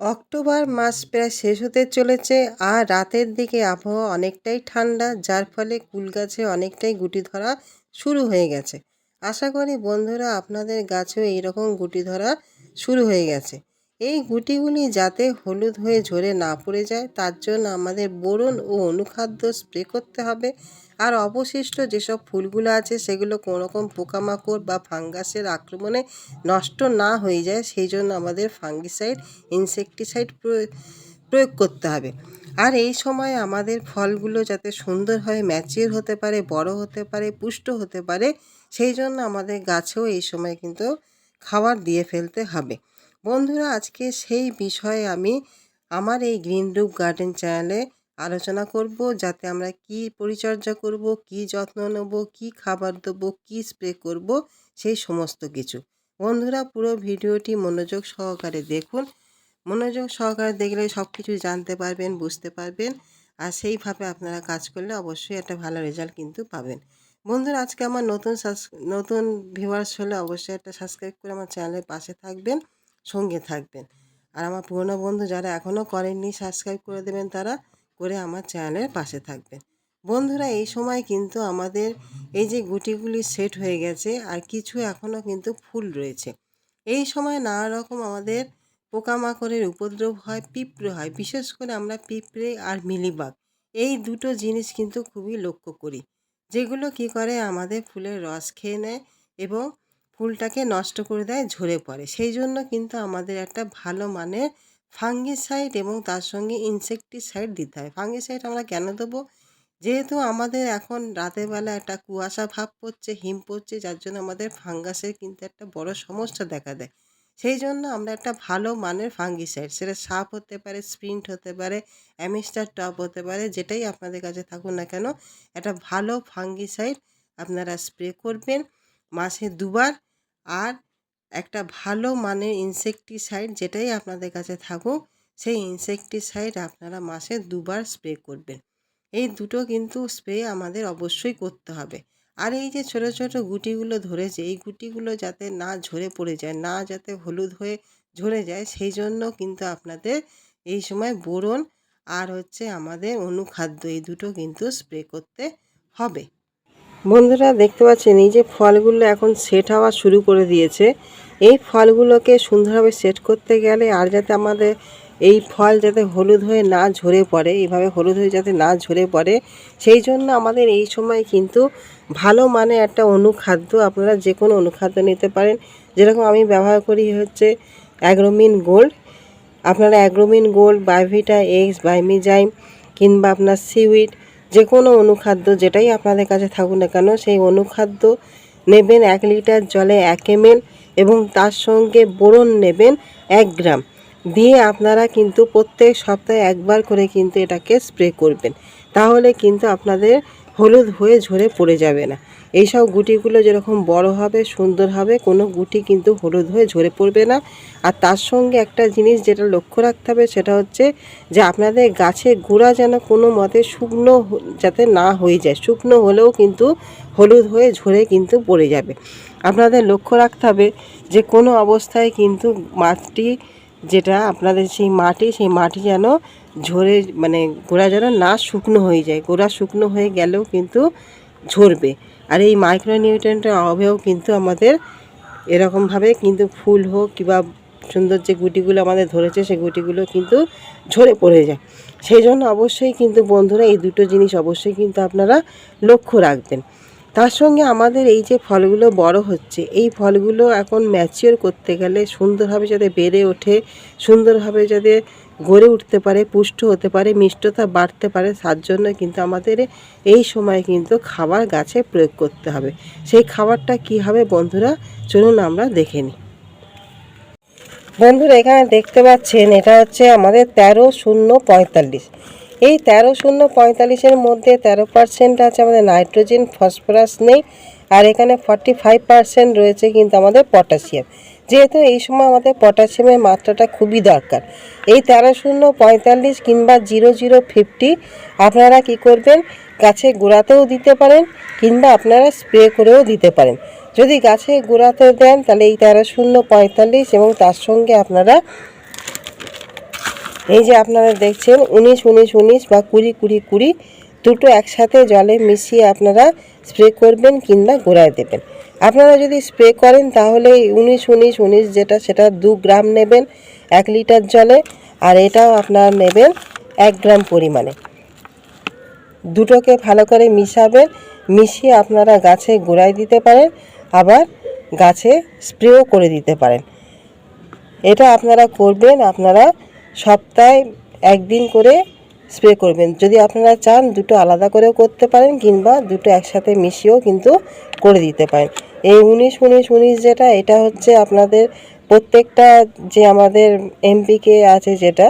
October মাস প্রায় শেষ হতে চলেছে আর রাতের দিকে আবহাওয়া অনেকটাই ঠান্ডা, যার ফলে কুল গাছে অনেকটাই গুটি ধরা শুরু হয়ে গেছে। আশা করি বন্ধুরা, আপনাদের গাছেও এইরকম গুটি ধরা শুরু হয়ে গেছে। এই গুটিগুলি যাতে হলুদ হয়ে ঝরে না পড়ে যায়, তার জন্য আমাদের বোরন ও অনুখাদ্য স্প্রে করতে হবে। আর অবশিষ্ট যেসব ফুলগুলো আছে, সেগুলো কোনো রকম পোকামাকড় বা ফাঙ্গাসের আক্রমণে নষ্ট না হয়ে যায়, সেই জন্য আমাদের ফাঙ্গিসাইড, ইনসেকটিসাইড প্রয়োগ করতে হবে। আর এই সময় আমাদের ফলগুলো যাতে সুন্দর সুন্দরভাবে ম্যাচিওর হতে পারে, বড় হতে পারে, পুষ্ট হতে পারে, সেই জন্য আমাদের গাছেও এই সময় কিন্তু খাবার দিয়ে ফেলতে হবে। বন্ধুরা, আজকে সেই বিষয়ে আমি আমার এই গ্রিন রুপ গার্ডেন চ্যানেলে আলোচনা করব, যাতে আমরা কি পরিচর্যা করব, কি যত্ন নেব, কি খাবার দেবো, কি স্প্রে করব, সেই সমস্ত কিছু। বন্ধুরা, পুরো ভিডিওটি মনোযোগ সহকারে দেখুন। মনোযোগ সহকারে দেখলে সব কিছু জানতে পারবেন, বুঝতে পারবেন, আর সেইভাবে আপনারা কাজ করলে অবশ্যই একটা ভালো রেজাল্ট কিন্তু পাবেন। বন্ধুরা, আজকে আমার নতুন নতুন ভিউয়ার্স হলে অবশ্যই একটা সাবস্ক্রাইব করে আমার চ্যানেলের পাশে থাকবেন। সঙ্গে থাকবেন। আর আমার পুরনো বন্ধু যারা এখনও করেননি সাবস্ক্রাইব করে দেবেন তারা, করে আমার চ্যানেলের পাশে থাকবেন। বন্ধুরা, এই সময় কিন্তু আমাদের এই যে গুটিগুলি সেট হয়ে গেছে, আর কিছু এখনও কিন্তু ফুল রয়েছে। এই সময় নানা রকম আমাদের পোকামাকড়ের উপদ্রব হয়, পিঁপড়ে হয়, বিশেষ করে আমরা পিঁপড়ে আর মিলিবাগ। এই দুটো জিনিস কিন্তু খুবই লক্ষ্য করি, যেগুলো কি করে আমাদের ফুলের রস খেয়ে নেয় এবং ফুলটাকে নষ্ট করে দেয়, ঝরে পড়ে। সেই জন্য কিন্তু আমাদের একটা ভালো মানের ফাঙ্গিসাইড এবং তার সঙ্গে ইনসেকটিসাইড দিতে হয়। ফাঙ্গিসাইড আমরা কেন দেবো? যেহেতু আমাদের এখন রাতের বেলা একটা কুয়াশা ভাব পড়ছে, হিম পড়ছে, যার জন্য আমাদের ফাঙ্গাসের কিন্তু একটা বড় সমস্যা দেখা দেয়। সেই জন্য আমরা একটা ভালো মানের ফাঙ্গিসাইড, সেটা সাপ হতে পারে, স্প্রিন্ট হতে পারে, অ্যামিস্টার টপ হতে পারে, যেটাই আপনাদের কাছে থাকুন না কেন, একটা ভালো ফাঙ্গিসাইড আপনারা স্প্রে করবেন। মাসে দুবার আর একটা ভালো মানের ইনসেকটিসাইড যেটাই আপনাদের কাছে থাকুক, সেই ইনসেকটিসাইড আপনারা মাসে দুবার স্প্রে করবেন। এই দুটো কিন্তু স্প্রে আমাদের অবশ্যই করতে হবে। আর এই যে ছোট ছোট গুটিগুলো ধরেছে, এই গুটিগুলো যাতে না ঝরে পড়ে যায়, না যাতে হলুদ হয়ে ঝরে যায়, সেই জন্য কিন্তু আপনাদের এই সময় বোরন আর হচ্ছে আমাদের অনুখাদ্য, এই দুটো কিন্তু স্প্রে করতে হবে। বন্ধুরা দেখতে পাচ্ছেন, এই যে ফলগুলো এখন সেট হওয়া শুরু করে দিয়েছে। এই ফলগুলোকে সুন্দরভাবে সেট করতে গেলে আর যাতে আমাদের এই ফল যাতে হলুদ হয়ে না ঝরে পড়ে, এইভাবে হলুদ হয়ে যাতে না ঝরে পড়ে, সেই জন্য আমাদের এই সময় কিন্তু ভালো মানে একটা অনুখাদ্য আপনারা যে কোনো অনুখাদ্য নিতে পারেন। যেরকম আমি ব্যবহার করি হচ্ছে অ্যাগ্রোমিন গোল্ড। আপনারা অ্যাগ্রোমিন গোল্ড বাইভিটা এক্স বাইমিজাইম কিংবা আপনার সিউইড যে কোনো অনুখাদ্য যেটাই আপনাদের কাছে থাকুক না কেন, সেই অনুখাদ্য নেবেন এক লিটার জলে এক এমএল এবং তার সঙ্গে বোরন নেবেন এক গ্রাম। দিয়ে আপনারা কিন্তু প্রত্যেক সপ্তাহে একবার করে কিন্তু এটাকে স্প্রে করবেন। তাহলে কিন্তু আপনাদের হলুদ হয়ে ঝরে পড়ে যাবে না। এইসব গুটিগুলো যেরকম বড় হবে, সুন্দর হবে, কোনো গুটি কিন্তু হলুদ হয়ে ঝরে পড়বে না। আর তার সঙ্গে একটা জিনিস যেটা লক্ষ্য রাখতে হবে, সেটা হচ্ছে যে আপনাদের গাছের গোড়া যেন কোনো মতে শুকনো যাতে না হয়ে যায়। শুকনো হলেও কিন্তু হলুদ হয়ে ঝরে কিন্তু পড়ে যাবে। আপনাদের লক্ষ্য রাখতে হবে যে কোনো অবস্থায় কিন্তু মাটি যেটা, আপনাদের সেই মাটি সেই মাটি যেন ঝরে মানে গোড়া যেন না শুকনো হয়ে যায়। গোড়া শুকনো হয়ে গেলেও কিন্তু ঝরবে। আর এই মাইক্রোনিউট্রেন্টের অভাবেও কিন্তু আমাদের এরকমভাবে কিন্তু ফুল হোক কিংবা সুন্দর যে গুটিগুলো আমাদের ধরেছে সেই গুটিগুলো কিন্তু ঝরে পড়ে যায়। সেই জন্য অবশ্যই কিন্তু বন্ধুরা এই দুটো জিনিস অবশ্যই কিন্তু আপনারা লক্ষ্য রাখবেন। তার সঙ্গে আমাদের এই যে ফলগুলো বড় হচ্ছে, এই ফলগুলো এখন ম্যাচিওর করতে গেলে সুন্দরভাবে যাতে বেড়ে ওঠে, সুন্দরভাবে যাতে গড়ে উঠতে পারে, পুষ্ট হতে পারে, মিষ্টতা বাড়তে পারে, তার জন্য কিন্তু আমাদের এই সময় কিন্তু খাবার গাছে প্রয়োগ করতে হবে। সেই খাবারটা কী হবে বন্ধুরা? চলুন আমরা দেখে নিই। বন্ধুরা, এখানে দেখতে পাচ্ছেন, এটা হচ্ছে আমাদের তেরো শূন্য পঁয়তাল্লিশ। এই তেরো শূন্য পঁয়তাল্লিশের মধ্যে তেরো পার্সেন্ট আছে আমাদের নাইট্রোজেন, ফসফরাস নেই, আর এখানে ফর্টি ফাইভ পার্সেন্ট রয়েছে কিন্তু আমাদের পটাশিয়াম। যেহেতু এই সময় আমাদের পটাশিয়ামের মাত্রাটা খুবই দরকার। এই তেরো শূন্য পঁয়তাল্লিশ কিংবা জিরো জিরো ফিফটি আপনারা কি করবেন? গাছে গোড়াতেও দিতে পারেন কিংবা আপনারা স্প্রে করেও দিতে পারেন। যদি গাছে গোড়াতে দেন, তাহলে এই তেরো শূন্য পঁয়তাল্লিশ এবং তার সঙ্গে আপনারা এই যে আপনারা দেখছেন, উনিশ উনিশ উনিশ বা কুড়ি কুড়ি কুড়ি, দুটো একসাথে জলে মিশিয়ে আপনারা স্প্রে করবেন কিংবা গোড়ায় দেবেন। আপনারা যদি স্প্রে করেন তাহলে উনিশ উনিশ উনিশ যেটা, সেটা দু গ্রাম নেবেন এক লিটার জলে আর এটাও আপনারা নেবেন এক গ্রাম পরিমাণে। দুটোকে ভালো করে মিশাবেন, মিশিয়ে আপনারা গাছে গোড়ায় দিতে পারেন, আবার গাছে স্প্রেও করে দিতে পারেন। এটা আপনারা করবেন, আপনারা সপ্তাহে একদিন করে স্প্রে করবেন। যদি আপনারা চান দুটো আলাদা করেও করতে পারেন কিংবা দুটো একসাথে মিশিয়েও কিন্তু করে দিতে পারেন। এই উনিশ উনিশ উনিশ যেটা, এটা হচ্ছে আপনাদের প্রত্যেকটা যে আমাদের এমপিকে আছে যেটা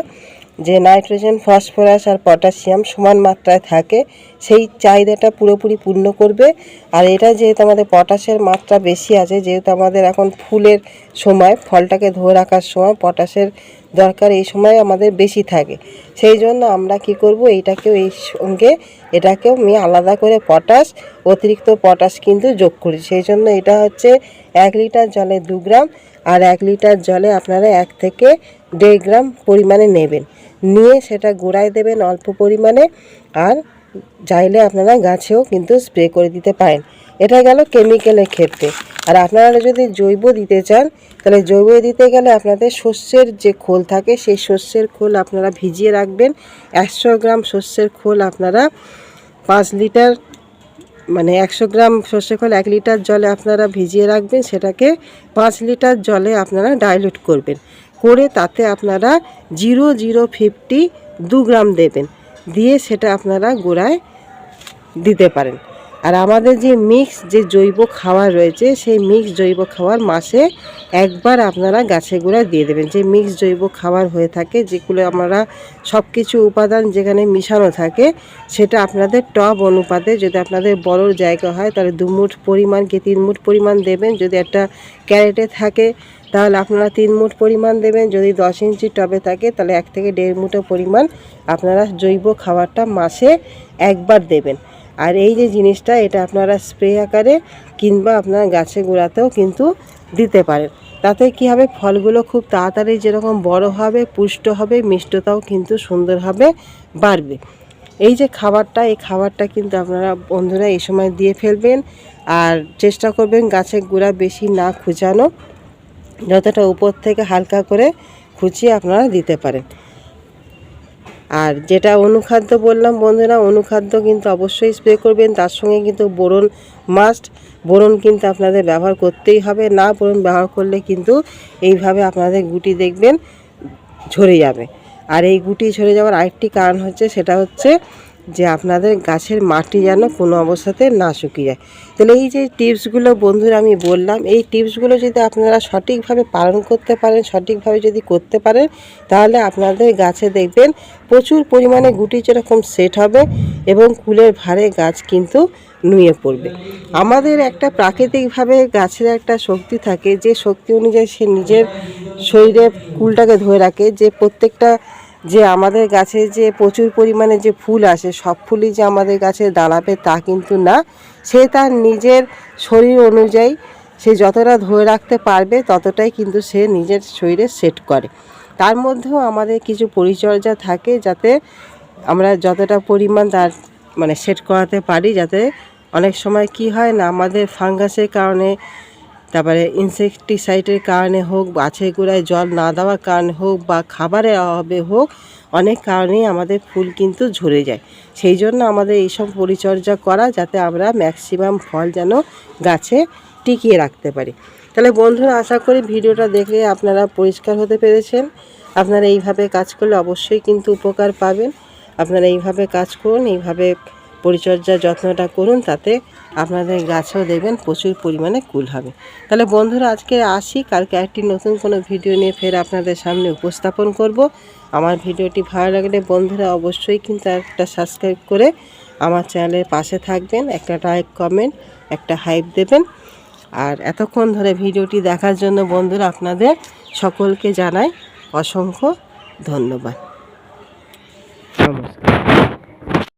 যে নাইট্রোজেন, ফসফরাস আর পটাশিয়াম সমান মাত্রায় থাকে, সেই চাহিদাটা পুরোপুরি পূর্ণ করবে। আর এটা যেহেতু আমাদের পটাশের মাত্রা বেশি আছে, যেহেতু আমাদের এখন ফুলের সময়, ফলটাকে ধরে রাখার সময় পটাশের দরকার এই সময় আমাদের বেশি থাকে। সেই জন্য আমরা কি করব, এইটাকেও এই সঙ্গে, এটাকেও আমি আলাদা করে পটাশ, অতিরিক্ত পটাশ কিন্তু যোগ করি। সেই জন্য এটা হচ্ছে এক লিটার জলে দু গ্রাম, আর এক লিটার জলে আপনারা এক থেকে দেড় গ্রাম পরিমাণে নেবেন। নিয়ে সেটা গোড়ায় দেবেন অল্প পরিমাণে আর চাইলে আপনারা গাছেও কিন্তু স্প্রে করে দিতে পারেন। এটা গেল কেমিক্যালের ক্ষেত্রে। আর আপনারা যদি জৈব দিতে চান, তাহলে জৈব দিতে গেলে আপনাদের শস্যের যে খোল থাকে, সেই শস্যের খোল আপনারা ভিজিয়ে রাখবেন। একশো গ্রাম শস্যের খোল আপনারা পাঁচ লিটার মানে একশো গ্রাম সর্ষে খোল এক লিটার জলে আপনারা ভিজিয়ে রাখবেন। সেটাকে পাঁচ লিটার জলে আপনারা ডাইলুট করবেন। করে তাতে আপনারা জিরো জিরো ফিফটি দু গ্রাম দেবেন। দিয়ে সেটা আপনারা গোড়ায় দিতে পারেন। আর আমাদের যে মিক্স যে জৈব খাবার রয়েছে, সেই মিক্স জৈব খাবার মাসে একবার আপনারা গাছে গোড়ায় দিয়ে দেবেন। যে মিক্স জৈব খাবার হয়ে থাকে, যেগুলো আমরা সব কিছু উপাদান যেখানে মিশানো থাকে, সেটা আপনাদের টব অনুপাতে যদি আপনাদের বড় জায়গা হয়, তাহলে দু মুঠ পরিমাণ কি তিন মুঠ পরিমাণ দেবেন। যদি একটা ক্যারেটে থাকে তাহলে আপনারা তিন মুঠ পরিমাণ দেবেন। যদি দশ ইঞ্চি টবে থাকে, তাহলে এক থেকে দেড় মুঠো পরিমাণ আপনারা জৈব খাবারটা মাসে একবার দেবেন। আর এই যে জিনিসটা, এটা আপনারা স্প্রে আকারে কিংবা আপনারা গাছে গোড়াতেও কিন্তু দিতে পারেন। তাতে কী হবে? ফলগুলো খুব তাড়াতাড়ি যেরকম বড় হবে, পুষ্ট হবে, মিষ্টতাও কিন্তু সুন্দরভাবে বাড়বে। এই যে খাবারটা, এই খাবারটা কিন্তু আপনারা বন্ধুরা এই সময় দিয়ে ফেলবেন। আর চেষ্টা করবেন গাছের গোড়া বেশি না খুঁচানো। যতটা উপর থেকে হালকা করে খুঁচিয়ে আপনারা দিতে পারেন। আর যেটা অনুখাদ্য বললাম বন্ধুরা, অনুখাদ্য কিন্তু অবশ্যই স্প্রে করবেন। তার সঙ্গে কিন্তু বোরন মাস্ট, বোরন কিন্তু আপনাদের ব্যবহার করতেই হবে। না বোরন ব্যবহার করলে কিন্তু এইভাবে আপনাদের গুটি দেখবেন ঝরে যাবে। আর এই গুটি ঝরে যাওয়ার আরেকটি কারণ হচ্ছে, সেটা হচ্ছে যে আপনাদের গাছের মাটি যেন কোনো অবস্থাতে না শুকিয়ে যায়। তাহলে এই যে টিপসগুলো বন্ধুরা আমি বললাম, এই টিপসগুলো যদি আপনারা সঠিকভাবে পালন করতে পারেন, সঠিকভাবে যদি করতে পারেন, তাহলে আপনাদের গাছে দেখবেন প্রচুর পরিমাণে গুটি যেরকম সেট হবে এবং কুলের ভারে গাছ কিন্তু নুয়ে পড়বে। আমাদের একটা প্রাকৃতিকভাবে গাছের একটা শক্তি থাকে, যে শক্তি অনুযায়ী সে নিজের শরীরে কুলটাকে ধরে রাখে, যে প্রত্যেকটা যে আমাদের গাছে যে প্রচুর পরিমাণে যে ফুল আসে, সব ফুলই যে আমাদের গাছে দাঁড়াবে তা কিন্তু না। সে তার নিজের শরীর অনুযায়ী সে যতটা ধরে রাখতে পারবে ততটাই কিন্তু সে নিজের শরীরে সেট করে। তার মধ্যেও আমাদের কিছু পরিচর্যা থাকে যাতে আমরা যতটা পরিমাণ তার মানে সেট করাতে পারি, যাতে অনেক সময় কি হয় না আমাদের ফাঙ্গাসের কারণে তারপরে ইনসেকটিসাইডের কারণে হোক গাছের গোড়ায় জল না দেওয়ার কারণে হোক বা খাবারের অভাবে হোক, অনেক কারণেই আমাদের ফুল কিন্তু ঝরে যায়। সেই জন্য আমাদের এইসব পরিচর্যা করা যাতে আমরা ম্যাক্সিমাম ফল যেন গাছে টিকিয়ে রাখতে পারি। তাহলে বন্ধুরা, আশা করি ভিডিওটা দেখে আপনারা পরিষ্কার হতে পেরেছেন। আপনারা এইভাবে কাজ করলে অবশ্যই কিন্তু উপকার পাবেন। আপনারা এইভাবে কাজ করুন, এইভাবে পরিচর্যা যত্নটা করুন, তাতে আপনাদের গাছেও দেখবেন প্রচুর পরিমাণে কুল হবে। তাহলে বন্ধুরা, আজকে আসি। কালকে একটি নতুন কোনো ভিডিও নিয়ে ফের আপনাদের সামনে উপস্থাপন করব। আমার ভিডিওটি ভালো লাগলে বন্ধুরা অবশ্যই কিন্তু একটা সাবস্ক্রাইব করে আমার চ্যানেলের পাশে থাকবেন, একটা লাইক কমেন্ট একটা হাইপ দেবেন। আর এতক্ষণ ধরে ভিডিওটি দেখার জন্য বন্ধুরা, আপনাদের সকলকে জানাই অসংখ্য ধন্যবাদ। নমস্কার।